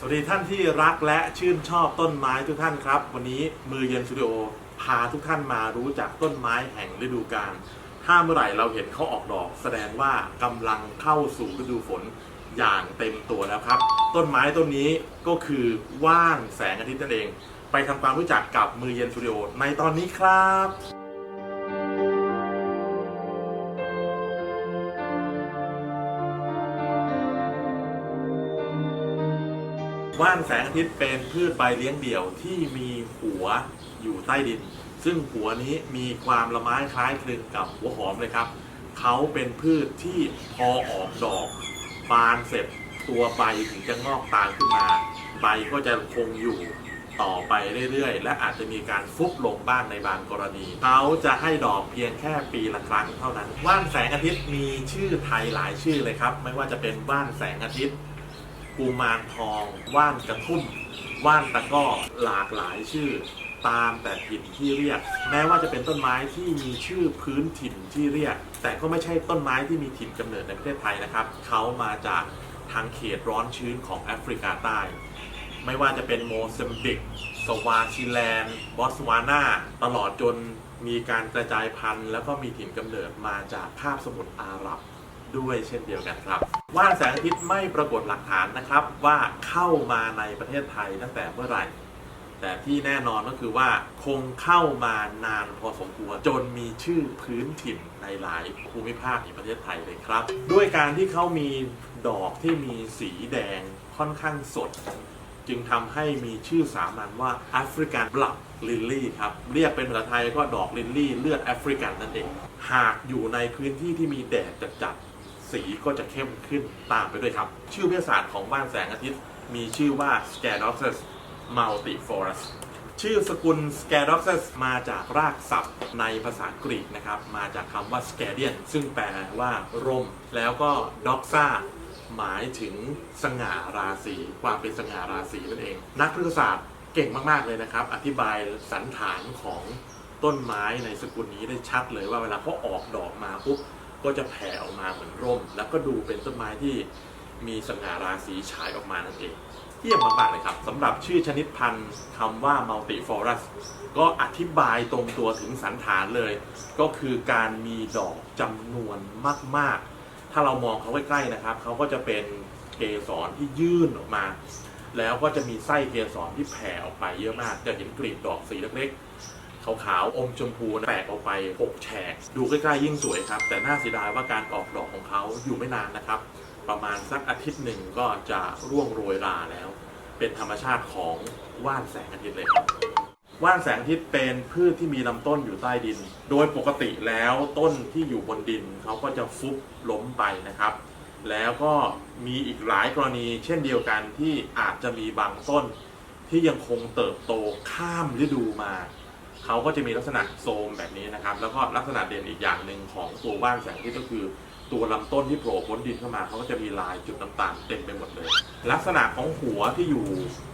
สวัสดีท่านที่รักและชื่นชอบต้นไม้ทุกท่านครับ วันนี้มือเย็นสตูดิโอพาทุกท่านมารู้จักต้นไม้แห่งฤดูกาลถ้าเมื่อไหร่เราเห็นเขาออกดอก แสดงว่ากำลังเข้าสู่ฤดูฝนอย่างเต็มตัวแล้วครับ ต้นไม้ต้นนี้ก็คือว่านแสงอาทิตย์นั่นเอง ไปทำความรู้จักกับมือเย็นสตูดิโอในตอนนี้ครับ ว่านแสงอาทิตย์เป็นพืชใบเลี้ยงเดี่ยวที่มีหัวอยู่ใต้ดิน ซึ่งหัวนี้มีความละไม้คล้ายคลึงกับหัวหอมเลยครับ เขาเป็นพืชที่พอออกดอก บานเสร็จตัวใบถึงจะงอกตามขึ้นมา ใบก็จะคงอยู่ต่อไปเรื่อยๆ และอาจจะมีการฟุบลงบ้างในบางกรณี เขาจะให้ดอกเพียงแค่ปีละครั้งเท่านั้น ว่านแสงอาทิตย์มีชื่อไทยหลายชื่อเลยครับ ไม่ว่าจะเป็นว่านแสงอาทิตย์ กุมารทอง ว่านกระทุ่ม ว่านตะก้อหลากหลายชื่อ ตามแต่ถิ่นที่เรียก แม้ว่าจะเป็นต้นไม้ที่มีชื่อพื้นถิ่นที่เรียก แต่ก็ไม่ใช่ต้นไม้ที่มีถิ่นกำเนิดในประเทศไทยนะครับ เขามาจากทางเขตร้อนชื้นของแอฟริกาใต้ ไม่ว่าจะเป็นโมซัมบิก สวาซิแลนด์ บอสวานา ตลอดจนมีการกระจายพันธุ์ แล้วก็มีถิ่นกำเนิดมาจากคาบสมุทรอาหรับ ด้วยเช่นเดียวกันครับว่านแสงอาทิตย์ไม่ปรากฏหลักฐานนะครับว่าเข้ามาในประเทศไทยตั้งแต่เมื่อไหร่ แต่ที่แน่นอนก็คือว่าคงเข้ามานานพอสมควรจนมีชื่อพื้นถิ่นในหลายภูมิภาคในประเทศไทยเลยครับ ด้วยการที่เขามีดอกที่มีสีแดงค่อนข้างสด จึงทำให้มีชื่อสามัญว่าแอฟริกันบลัดลิลลี่ครับ เรียกเป็นภาษาไทยก็ดอกลิลลี่เลือดแอฟริกันนั่นเอง หากอยู่ในพื้นที่ที่มีแดดจัด สีก็จะเข้มขึ้นตามไปด้วยครับ ชื่อวิทยาศาสตร์ของบ้านแสงอาทิตย์ มีชื่อว่า Scadoxus multiflorus ชื่อสกุล Scadoxus มาจากรากศัพท์ในภาษากรีกนะครับ มาจากคำว่า Scadian ซึ่งแปลว่าร่ม แล้วก็ Doxa หมายถึงสง่าราศีความเป็นสง่าราศีนั่นเอง นักพฤกษศาสตร์เก่งมาก ๆ เลยนะครับ อธิบายสันฐานของต้นไม้ในสกุลนี้ได้ชัดเลยว่าเวลาเขาออกดอกมาปุ๊บ ก็จะแผ่ออกมาเหมือนร่ม แล้วก็ดูเป็นต้นไม้ที่มีสง่าราศีฉายออกมานั่นเองเยี่ยมมากๆเลยครับสำหรับชื่อชนิดพันธุ์คำว่า multiflorus ก็อธิบายตรงตัวถึงสันฐานเลย ก็คือการมีดอกจำนวนมากๆ ถ้าเรามองเขาใกล้ๆนะครับ เขาก็จะเป็นเกสรที่ยื่นออกมา แล้วก็จะมีไส้เกสรที่แผ่ออกไปเยอะมาก จะเห็นกลีบดอกสีเล็ก ขาวๆอมชมพูแตกออกไปหกแฉก ดูใกล้ๆยิ่งสวยครับ แต่น่าเสียดายว่าการออกดอกของเขาอยู่ไม่นานนะครับ ประมาณสักอาทิตย์หนึ่งก็จะร่วงโรยราแล้ว เป็นธรรมชาติของว่านแสงอาทิตย์เลยครับว่านแสงอาทิตย์เป็นพืชที่มีลำต้นอยู่ใต้ดิน โดยปกติแล้วต้นที่อยู่บนดินเขาก็จะฟุบล้มไปนะครับ แล้วก็มีอีกหลายกรณีเช่นเดียวกันที่อาจจะมีบางต้นที่ยังคงเติบโตข้ามฤดูมา เขาก็จะมีลักษณะโทรมแบบนี้นะครับ แล้วก็ลักษณะเด่นอีกอย่างหนึ่งของตัวว่านแสงอาทิตย์ก็คือ ตัวลำต้นที่โผล่พ้นดินเข้ามาเขาก็จะมีลายจุดต่างๆเต็มไปหมดเลย ลักษณะของหัวที่อยู่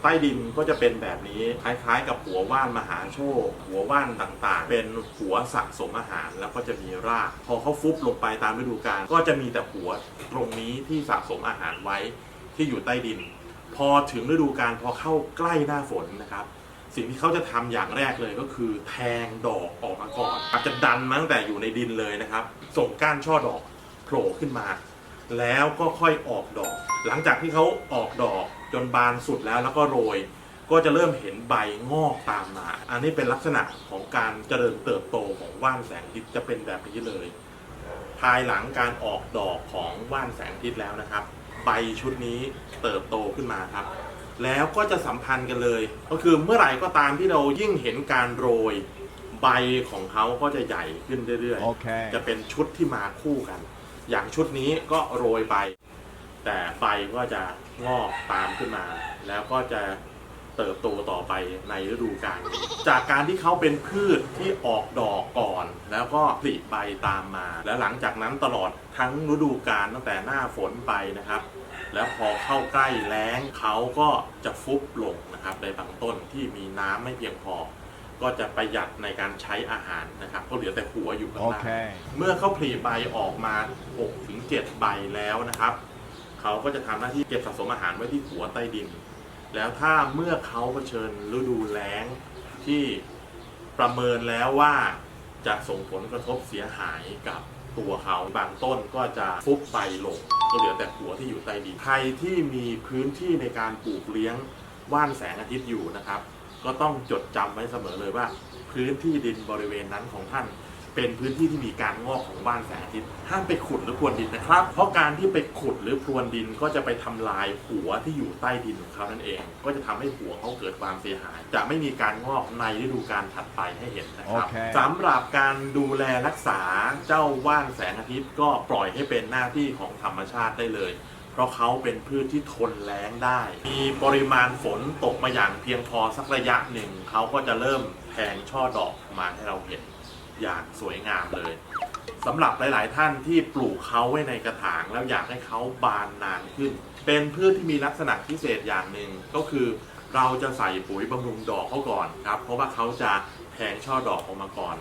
ใต้ดินก็จะเป็นแบบนี้คล้ายๆ กับหัวว่านมหาโชค หัวว่านต่างๆ เป็นหัวสะสมอาหารแล้วก็จะมีราก พอเขาฟุบลงไปตามฤดูกาลก็จะมีแต่หัวตรงนี้ที่สะสมอาหารไว้ที่อยู่ใต้ดิน พอถึงฤดูกาลพอเข้าใกล้หน้าฝนนะครับ สิ่งที่เขาจะทำอย่างแรกเลยก็คือ แทงดอกออกมาก่อน อาจจะดันมาตั้งแต่อยู่ในดินเลยนะครับ ส่งก้านช่อดอกโผล่ขึ้นมา แล้วก็ค่อยออกดอก หลังจากที่เขาออกดอกจนบานสุดแล้วแล้วก็โรย ก็จะเริ่มเห็นใบงอกตามมา อันนี้เป็นลักษณะของการเจริญเติบโตของว่านแสงทิตย์จะเป็นแบบนี้เลย ภายหลังการออกดอกของว่านแสงทิตย์แล้วนะครับ ใบชุดนี้เติบโตขึ้นมาครับ แล้วก็จะสัมพันธ์กันเลย ก็คือเมื่อไหร่ก็ตามที่เรายิ่งเห็นการโรย ใบของเขาก็จะใหญ่ขึ้นเรื่อยๆ Okay. จะเป็นชุดที่มาคู่กัน อย่างชุดนี้ก็โรยไป แต่ใบก็จะงอกตามขึ้นมา แล้วก็จะเติบโตต่อไปในฤดูกาลนี้จากการที่เขาเป็นพืชที่ออกดอกก่อน แล้วก็ผลิใบตามมา แล้วหลังจากนั้นตลอดทั้งฤดูกาลตั้งแต่หน้าฝนไปนะครับ แล้วพอเข้าใกล้แล้งเขาก็จะฟุบลงนะครับในบางต้นที่มีน้ำไม่เพียงพอ ก็จะประหยัดในการใช้อาหารนะครับก็เหลือแต่หัวอยู่ข้างล่าง Okay. เมื่อเขาผลิใบออกมา6-7ใบแล้วนะครับเขาก็จะทำหน้าที่เก็บสะสมอาหารไว้ที่หัวใต้ดิน แล้วถ้าเมื่อเขาเผชิญฤดูแล้งที่ประเมินแล้วว่าจะส่งผลกระทบเสียหายกับ ตัวเขาบางต้นก็จะฟุบใบลงก็เหลือแต่หัวที่อยู่ใต้ดินใครที่มีพื้นที่ในการปลูกเลี้ยงว่านแสงอาทิตย์อยู่นะครับ ก็ต้องจดจำไว้เสมอเลยว่า พื้นที่ดินบริเวณนั้นของท่าน เป็นพื้นที่ที่มีการงอกของว่านแสงอาทิตย์ห้ามไปขุดหรือพรวนดินนะครับ เพราะการที่ไปขุดหรือพรวนดินก็จะไปทำลายหัวที่อยู่ใต้ดินของเขานั่นเอง ก็จะทำให้หัวเขาเกิดความเสียหาย จะไม่มีการงอกในฤดูกาลถัดไปให้เห็นนะครับโอเคสำหรับการดูแลรักษาเจ้าว่านแสงอาทิตย์ก็ปล่อยให้เป็นหน้าที่ของธรรมชาติได้เลยเพราะเขาเป็นพืชที่ทนแล้งได้ มีปริมาณฝนตกมาอย่างเพียงพอสักระยะหนึ่ง เขาก็จะเริ่มแทงช่อดอกออกมาให้เราเห็น อย่างสวยงามเลยสำหรับหลาย ๆ ท่านที่ปลูกเขาไว้ในกระถาง แล้วอยากให้เขาบานนานขึ้น เป็นพืชที่มีลักษณะพิเศษอย่างหนึ่งก็คือเราจะใส่ปุ๋ยบำรุงดอกเขาก่อนครับ เพราะว่าเขาจะแทงช่อดอกออกมาก่อน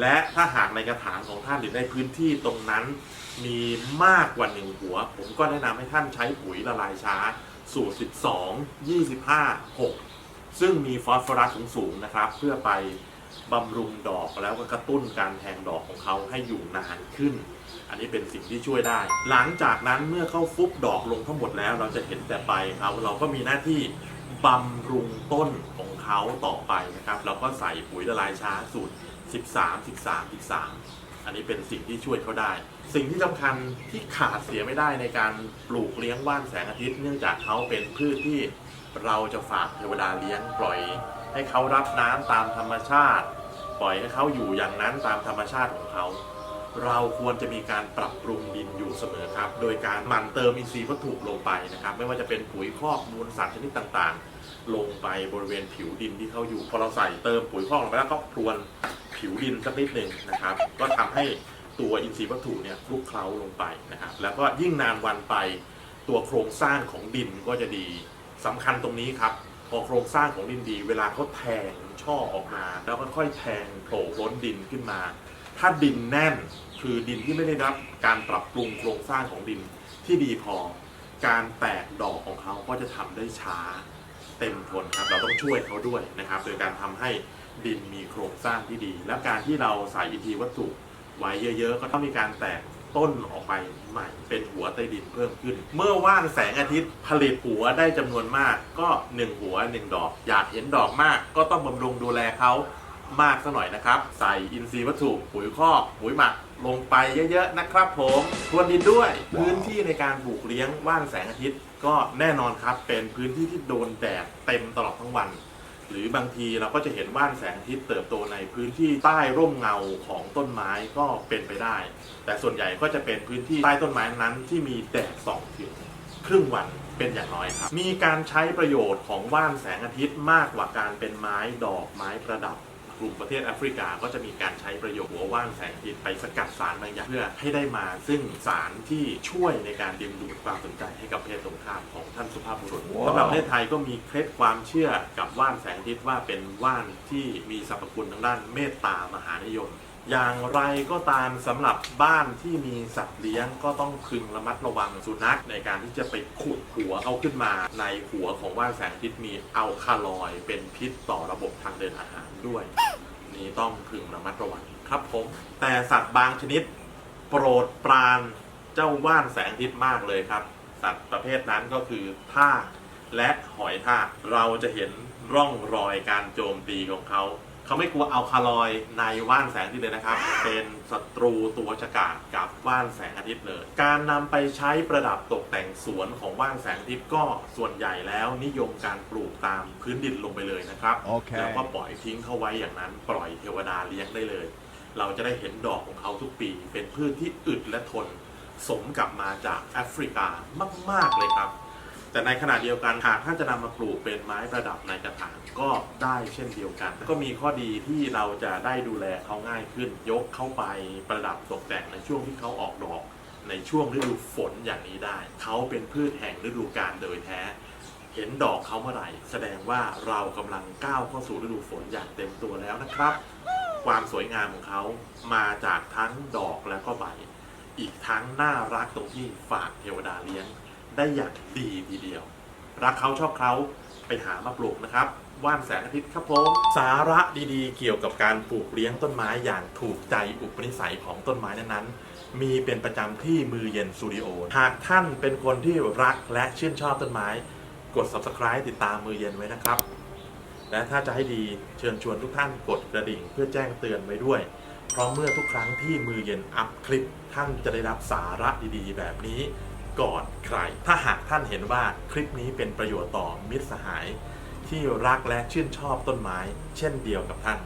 และถ้าหากในกระถางของท่านหรือในพื้นที่ตรงนั้น มีมากกว่าหนึ่งหัว ผมก็แนะนำให้ท่านใช้ปุ๋ยละลายช้า สูตร 12 25 6 ซึ่งมีฟอสฟอรัสสูง ๆ นะครับ เพื่อไป บำรุงดอกแล้วก็กระตุ้นการแทงดอกของเขาให้อยู่นานขึ้น อันนี้เป็นสิ่งที่ช่วยได้ หลังจากนั้นเมื่อเขาฟุบดอกลงทั้งหมดแล้ว เราจะเห็นแต่ใบเขาเราก็มีหน้าที่บำรุงต้นของเขาต่อไปนะครับ เราก็ใส่ปุ๋ยละลายช้าสูตร 13 13 13 อันนี้เป็นสิ่งที่ช่วยเขาได้ สิ่งที่สำคัญที่ขาดเสียไม่ได้ในการปลูกเลี้ยงว่านแสงอาทิตย์ เนื่องจากเขาเป็นพืชที่เราจะฝากเทวดาเลี้ยงปล่อย ให้เขารับน้ำตามธรรมชาติ ปล่อยให้เขาอยู่อย่างนั้นตามธรรมชาติของเขา เราควรจะมีการปรับปรุงดินอยู่เสมอครับ โดยการหมั่นเติมอินทรีย์วัตถุลงไปนะครับ ไม่ว่าจะเป็นปุ๋ยคอกมูลสัตว์ชนิดต่างๆ ลงไปบริเวณผิวดินที่เขาอยู่พอเราใส่เติมปุ๋ยคอกลงไปแล้วก็พรวนผิวดินสักนิดหนึ่งนะครับ ก็ทำให้ตัวอินทรีย์วัตถุเนี่ยคลุกเคล้าลงไปนะครับ แล้วก็ยิ่งนานวันไปตัวโครงสร้างของดินก็จะดีสำคัญตรงนี้ครับ พอโครงสร้างของดินดี เวลาเขาแทงช่อออกมา แล้วก็ค่อยแทงโผล่ล้นดินขึ้นมา ถ้าดินแน่นคือดินที่ไม่ได้รับการปรับปรุงโครงสร้างของดินที่ดีพอ การแตกดอกของเขาก็จะทำได้ช้าเต็มทนครับเราต้องช่วยเขาด้วยนะครับ โดยการทำให้ดินมีโครงสร้างที่ดี และการที่เราใส่อินทรีย์วัตถุไว้เยอะ ๆ ก็ต้องมีการแตก ต้นออกไปใหม่ เป็นหัวใต้ดินเพิ่มขึ้น เมื่อว่านแสงอาทิตย์ผลิตหัวได้จำนวนมาก ก็หนึ่งหัวหนึ่งดอก อยากเห็นดอกมาก ก็ต้องบำรุงดูแลเขามากสักหน่อยนะครับ ใส่อินทรีย์วัตถุปุ๋ยคอกปุ๋ยหมักลงไปเยอะๆนะครับผมทวนดินด้วย พื้นที่ในการปลูกเลี้ยงว่านแสงอาทิตย์ ก็แน่นอนครับเป็นพื้นที่ที่โดนแดดเต็มตลอดทั้งวัน หรือบางทีเราก็จะเห็นว่านแสงอาทิตย์เติบโตในพื้นที่ใต้ร่มเงาของต้นไม้ก็เป็นไปได้ แต่ส่วนใหญ่ก็จะเป็นพื้นที่ใต้ต้นไม้นั้นที่มีแดดส่องถึงครึ่งวันเป็นอย่างน้อยครับ มีการใช้ประโยชน์ของว่านแสงอาทิตย์มากกว่าการเป็นไม้ดอกไม้ประดับ กลุ่มประเทศแอฟริกาก็จะมีการใช้ประโยชน์หัวว่านแสงอาทิตย์ไปสกัดสารบางอย่างเพื่อให้ได้มาซึ่งสารที่ช่วยในการดึงดูดความสนใจให้กับเพศตรงข้ามของท่านสุภาพบุรุษว้าวสำหรับประเทศไทยก็มีเคล็ดความเชื่อกับว่านแสงอาทิตย์ว่าเป็นว่านที่มีสรรพคุณทางด้านเมตตามหานิยม อย่างไรก็ตามสำหรับบ้านที่มีสัตว์เลี้ยงก็ต้องพึงระมัดระวังสุนัขในการที่จะไปขุดหัวเขาขึ้นมา ในหัวของว่านแสงอาทิตย์มีอัลคาลอยด์เป็นพิษต่อระบบทางเดินอาหาร ด้วย นี่ต้องพึงระมัดระวังครับผม แต่สัตว์บางชนิด โปรดปรานเจ้าว่านแสงอาทิตย์มากเลยครับ สัตว์ประเภทนั้นก็คือทากและหอยทากเราจะเห็นร่องรอยการโจมตีของเขา เขาไม่กลัวเอาคาลอยด์ในว่านแสงอาทิตย์เลยนะครับ เป็นศัตรูตัวฉกาจกับว่านแสงอาทิตย์เลย การนำไปใช้ประดับตกแต่งสวนของว่านแสงอาทิตย์ก็ส่วนใหญ่แล้วนิยมการปลูกตามพื้นดินลงไปเลยนะครับโอเคแล้วก็ปล่อยทิ้งเข้าไว้อย่างนั้น ปล่อยเทวดาเลี้ยงได้เลย เราจะได้เห็นดอกของเขาทุกปี เป็นพืชที่อึดและทน สมกับมาจากแอฟริกามาก ๆเลยครับ แต่ในขณะเดียวกันหากท่านจะนำมาปลูกเป็นไม้ประดับในกระถางก็ได้เช่นเดียวกัน ก็มีข้อดีที่เราจะได้ดูแลเขาง่ายขึ้น ยกเข้าไปประดับตกแต่งในช่วงที่เขาออกดอก ในช่วงฤดูฝนอย่างนี้ได้ เขาเป็นพืชแห่งฤดูกาลโดยแท้ เห็นดอกเขาเมื่อไหร่ แสดงว่าเรากำลังก้าวเข้าสู่ฤดูฝนอย่างเต็มตัวแล้วนะครับ ความสวยงามของเขามาจากทั้งดอกและก็ใบ อีกทั้งน่ารักตรงที่ฝากเทวดาเลี้ยง ได้อย่างดีทีเดียว รักเขาชอบเขาไปหามาปลูกนะครับ ว่านแสงอาทิตย์ครับผมสาระดีๆ เกี่ยวกับการปลูกเลี้ยงต้นไม้อย่างถูกใจอุปนิสัยของต้นไม้นั้นๆ มีเป็นประจำที่มือเย็นสตูดิโอ หากท่านเป็นคนที่รักและชื่นชอบต้นไม้ กด subscribe ติดตามมือเย็นไว้นะครับ และถ้าจะให้ดีเชิญชวนทุกท่านกดกระดิ่งเพื่อแจ้งเตือนไว้ด้วย เพราะเมื่อทุกครั้งที่มือเย็นอัพคลิปท่านจะได้รับสาระดีๆ แบบนี้ ก่อนใคร ถ้าหากท่านเห็นว่าคลิปนี้เป็นประโยชน์ต่อมิตรสหาย ที่รักและชื่นชอบต้นไม้ เช่นเดียวกับท่าน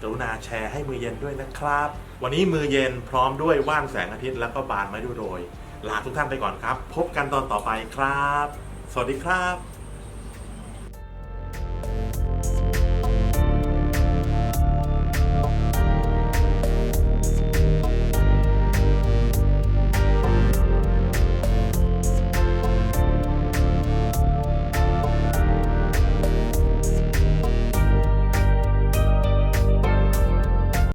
กรุณาแชร์ให้มือเย็นด้วยนะครับ วันนี้มือเย็นพร้อมด้วยว่านแสงอาทิตย์แล้วก็บานไม้ดูโรยลาทุกท่านไปก่อนครับ พบกันตอนต่อไปครับ สวัสดีครับ